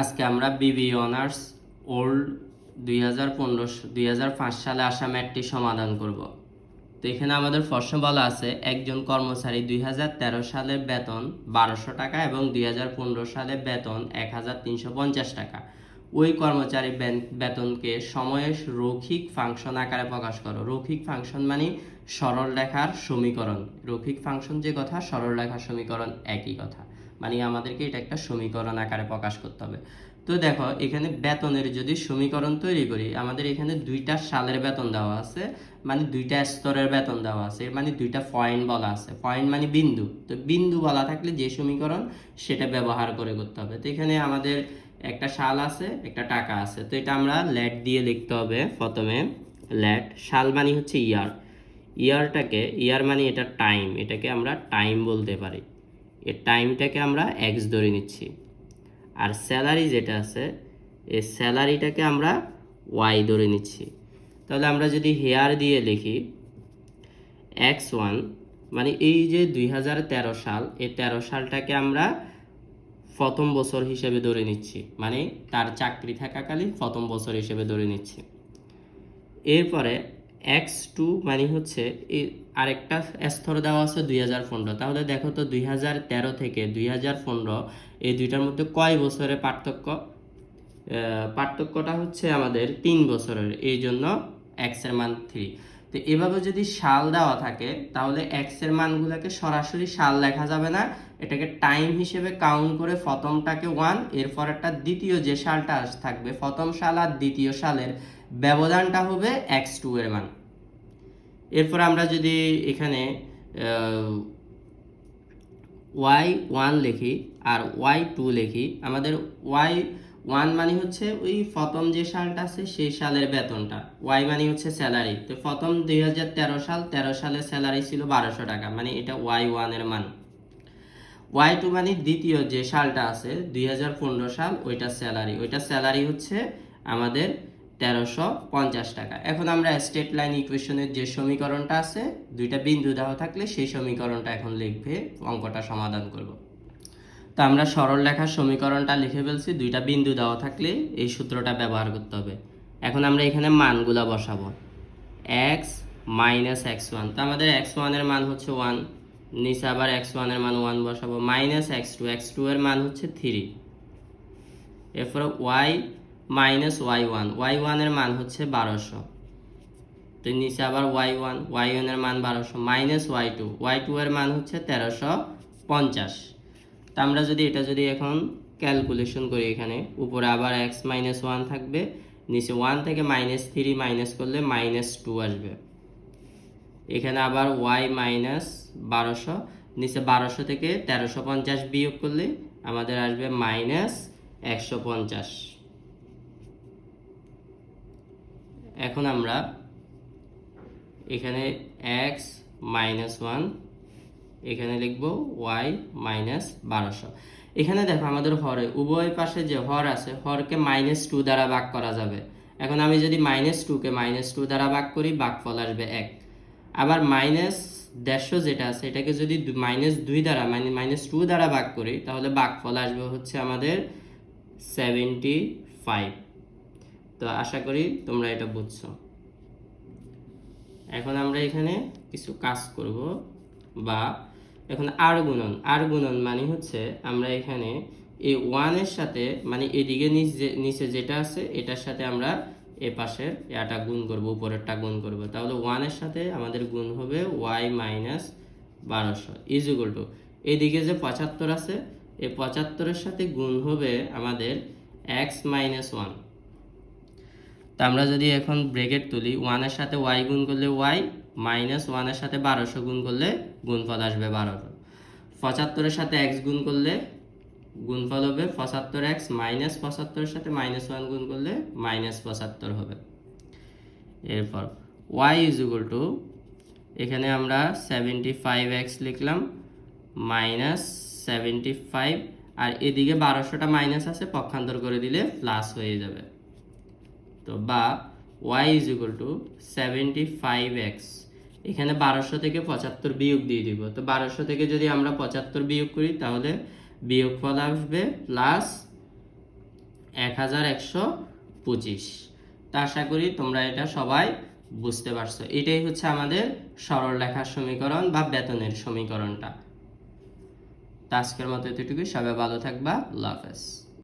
আজকে আমরা বিবি honours old দুই হাজার পনেরো দুই হাজার পাঁচ সালে আসা ম্যাটটি সমাধান করব। তো এখানে আমাদের প্রশ্ন বলা আছে, একজন কর্মচারী দুই হাজার তেরো সালের বেতন বারোশো টাকা এবং দুই হাজার পনেরো সালে বেতন এক হাজার তিনশো পঞ্চাশ টাকা। ওই কর্মচারী বেতনকে সময়ের রৈখিক ফাংশন আকারে প্রকাশ করো। রৈখিক ফাংশন মানে সরল রেখার সমীকরণ। রৈখিক ফাংশন যে কথা সরল রেখার সমীকরণ একই কথা। মানে আমাদেরকে এটা একটা সমীকরণ আকারে প্রকাশ করতে হবে। তো দেখো, এখানে বেতনের যদি সমীকরণ তৈরি করি, আমাদের এখানে দুইটা সালের বেতন দেওয়া আছে মানে দুইটা স্তরের বেতন দেওয়া আছে মানে দুইটা পয়েন্ট বলা আছে। পয়েন্ট মানে বিন্দু। তো বিন্দু বলা থাকলে যে সমীকরণ, সেটা ব্যবহার করে করতে হবে। তো এখানে আমাদের একটা সাল আছে, একটা টাকা আছে। তো এটা আমরা ল্যাট দিয়ে লিখতে হবে প্রথমে। ল্যাট সাল মানে হচ্ছে ইয়ার ইয়ারটাকে ইয়ার মানে এটা টাইম এটাকে আমরা টাইম বলতে পারি। এর টাইমটাকে আমরা এক্স ধরে নিচ্ছি। আর স্যালারি যেটা আছে, এই স্যালারিটাকে আমরা ওয়াই ধরে নিচ্ছি। তাহলে আমরা যদি হেয়ার দিয়ে লিখি এক্স ওয়ান মানে এই যে দুই হাজার তেরো সাল, এই তেরো সালটাকে আমরা প্রথম বছর হিসেবে ধরে নিচ্ছি। মানে তার চাকরি থাকাকালীন প্রথম বছর হিসেবে ধরে নিচ্ছি। এরপরে এক্স টু মানে হচ্ছে আরেকটা স্তর দেওয়া আছে দুই হাজার পনেরো। তাহলে দেখো তো দুই হাজার তেরো থেকে দুই হাজার পনেরো এই দুইটার মধ্যে কয় বছরের পার্থক্য? পার্থক্যটা হচ্ছে আমাদের তিন বছরের। এই জন্য এক্সের মান থ্রি তো এভাবে যদি সাল দেওয়া থাকে, তাহলে এক্সের মানগুলোকে সরাসরি সাল লেখা যাবে না। এটাকে টাইম হিসেবে কাউন্ট করে প্রথমটাকে ওয়ান এরপর একটা দ্বিতীয় যে সালটা থাকবে, প্রথম সাল আর দ্বিতীয় সালের ব্যবধানটা হবে এক্স টু এর মান। এরপর আমরা যদি এখানে ওয়াই ওয়ান লিখি আর ওয়াই টু লিখি, আমাদের ওয়াই ওয়ান মানে হচ্ছে ওই প্রথম যে সালটা আছে, সেই সালের বেতনটা। ওয়াই মানে হচ্ছে স্যালারি। তো প্রথম দুই হাজার তেরো সাল, তেরো সালের স্যালারি ছিল বারোশো টাকা মানে এটা ওয়াই ওয়ানের মান। ওয়াই টু মানে দ্বিতীয় যে সালটা আছে, দুই হাজার পনেরো সাল, ওইটা স্যালারি। ওইটা স্যালারি হচ্ছে আমাদের তেরোশো পঞ্চাশ টাকা। এখন আমরা স্টেট লাইন ইকুয়েশনের যে সমীকরণটা আছে, দুইটা বিন্দু দেওয়া থাকলে সেই সমীকরণটা এখন লিখবে, অঙ্কটা সমাধান করব। তো আমরা সরল রেখার সমীকরণটা লিখে ফেলছি, দুইটা বিন্দু দেওয়া থাকলে এই সূত্রটা ব্যবহার করতে হবে। এখন আমরা এখানে মানগুলা বসাবো। এক্স মাইনাস এক্স ওয়ান তো আমাদের এক্স ওয়ানের মান হচ্ছে ওয়ান নিচে আবার এক্স ওয়ানের মান ওয়ান বসাবো। Minus X two X two এর মান হচ্ছে থ্রি এরপরে Y minus Y one Y ওয়ানের মান হচ্ছে বারোশো। তো নিচে আবার ওয়াই ওয়ান ওয়াই ওয়ানের মান বারোশো minus Y two Y two এর মান হচ্ছে তেরোশো পঞ্চাশ। তা আমরা যদি এটা যদি এখন ক্যালকুলেশন করি এখানে, উপরে আবার এক্স মাইনাস ওয়ান থাকবে, নিচে ওয়ান থেকে মাইনাস থ্রি মাইনাস করলে মাইনাস টু আসবে। এখানে আবার ওয়াই মাইনাস বারোশো, নিচে বারোশো থেকে তেরোশো পঞ্চাশ বিয়োগ করলে আমাদের আসবে মাইনাস একশো পঞ্চাশ। এখন আমরা এখানে এক্স মাইনাস ওয়ান এখানে লিখব ওয়াই মাইনাস বারোশো। এখানে দেখো আমাদের হরে, উভয় পাশে যে হর আছে, হরকে মাইনাস টু দ্বারা ভাগ করা যাবে। এখন আমি যদি মাইনাস টুকে মাইনাস টু দ্বারা ভাগ করি, ভাগফল আসবে এক। আবার মাইনাস দেড়শো যেটা আছে, এটাকে যদি মাইনাস দুই দ্বারা মানে মাইনাস টু দ্বারা ভাগ করি, তাহলে ভাগফল আসবে হচ্ছে আমাদের সেভেন্টি ফাইভ তো আশা করি তোমরা এটা বুঝছ। এখন আমরা এখানে কিছু কাজ করব। বা এখন আর গুণন আর গুণন মানে হচ্ছে আমরা এখানে এই ওয়ানের সাথে মানে এদিকে নিচে নিচে যেটা আছে, এটার সাথে আমরা এ পাশের এটা গুণ করব, উপরেরটা গুণ করব। তাহলে ওয়ানের সাথে আমাদের গুণ হবে ওয়াই মাইনাস বারোশো। ইজ ইকুয়াল টু এদিকে যে পঁচাত্তর আছে, এই পঁচাত্তরের সাথে গুণ হবে আমাদের এক্স মাইনাস ওয়ান তা আমরা যদি এখন ব্রেকেট তুলি ওয়ানের সাথে ওয়াই গুণ করলে ওয়াই মাইনাস ওয়ানের সাথে বারোশো গুণ করলে গুণফল আসবে বারোশো। পঁচাত্তরের সাথে এক্স গুণ করলে গুণফল হবে পঁচাত্তর এক্স মাইনাস পঁচাত্তরের সাথে মাইনাস ওয়ান গুণ করলে মাইনাস পঁচাত্তর হবে। এরপর ওয়াই ইজ ইকুয়াল টু, এখানে আমরা সেভেন্টি ফাইভ এক্স লিখলাম, মাইনাস সেভেন্টি ফাইভ, আর এদিকে বারোশোটা মাইনাস আছে, পক্ষান্তর করে দিলে প্লাস হয়ে যাবে। তো বা Y is equal to seventy five X. এখানে বারোশো থেকে পঁচাত্তর বিয়োগ দিয়ে দিব। তো বারোশো থেকে যদি আমরা পঁচাত্তর বিয়োগ করি, তাহলে বিয়োগফল আসবে প্লাস এক হাজার একশো পঁচিশ। তা আশা করি তোমরা এটা সবাই বুঝতে পারছ। এটাই হচ্ছে আমাদের সরল রেখার সমীকরণ বা বেতনের সমীকরণটা। তা আজকের মতো এতটুকুই। সবাই ভালো থাকবা। আল্লাহ হাফেজ।